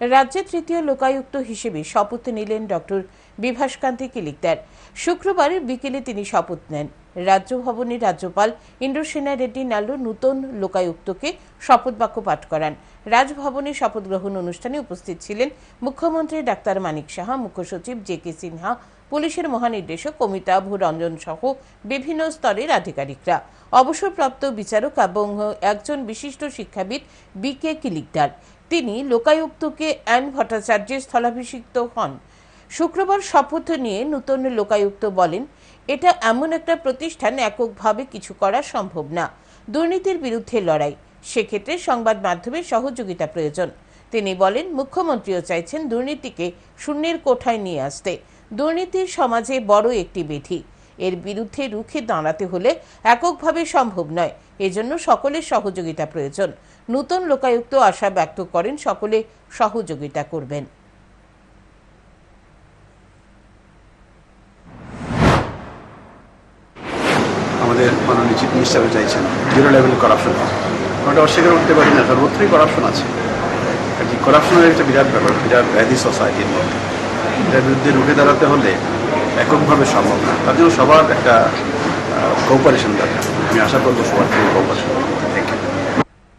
রাজ্যের তৃতীয় লোকায়ুক্ত হিসেবে শপথ নিলেন ডক্টর বিভাসকান্তি কিলিকদার। শুক্রবার বিকেলে তিনি শপথ নেন। রাজ্য ভবনের রাজ্যপাল ইন্দ্রসেনা রেড্ডি নাল্লু নূতন লোকায়ুক্তকে শপথ বাক্য পাঠ করান। রাজভবনে শপথ গ্রহণ অনুষ্ঠানে উপস্থিত ছিলেন মুখ্যমন্ত্রী ডাক্তার মানিক সাহা, মুখ্য সচিব জে কে সিনহা, পুলিশের মহানির্দেশক অমিতাভ রঞ্জন সহ বিভিন্ন স্তরের আধিকারিকরা। অবসরপ্রাপ্ত বিচারক এবং একজন বিশিষ্ট শিক্ষাবিদ বি কে কিলিকদার। তিনি লোকায়ুক্তকে অ্যান ভট্টাচার্যের স্থলাভিষিক্ত হন। শুক্রবার শপথ নিয়ে নূতন লোকায়ুক্ত বলেন এটা এমন একটা প্রতিষ্ঠান এককভাবে কিছু করা সম্ভব না। দুর্নীতির বিরুদ্ধে লড়াই। সেক্ষেত্রে সংবাদ মাধ্যমের সহযোগিতা প্রয়োজন। তিনি বলেন, মুখ্যমন্ত্রীও চাইছেন দুর্নীতিকে শূন্যের কোঠায় নিয়ে আসতে। দুর্নীতির সমাজে বড় একটি বিধি। এর বিরুদ্ধে রুখে দাঁড়াতে হলে এককভাবে সম্ভব নয়। এজন্য সকলের সহযোগিতা প্রয়োজন। নূতন লোকায়ুক্ত আশা ব্যক্ত করেন, সকলে সহযোগিতা করবেন। আমাদের মাননীয় চিফ মিনিস্টারও চাইছেন। জিরো লেভেল করাপশন আমরা অস্বীকার করতে পারি না। সর্বত্রই করাপশন আছে। আর কি করাপশনের একটা বিরাট ব্যাপার, বিরাট ব্যাধি সোসাইটির মধ্যে। এটার বিরুদ্ধে রুখে দাঁড়াতে হলে এককভাবে সম্ভব না। তার জন্য সবার একটা কোপারেশন দরকার। আমি আশা করব সবার থেকে কোঅপারেশন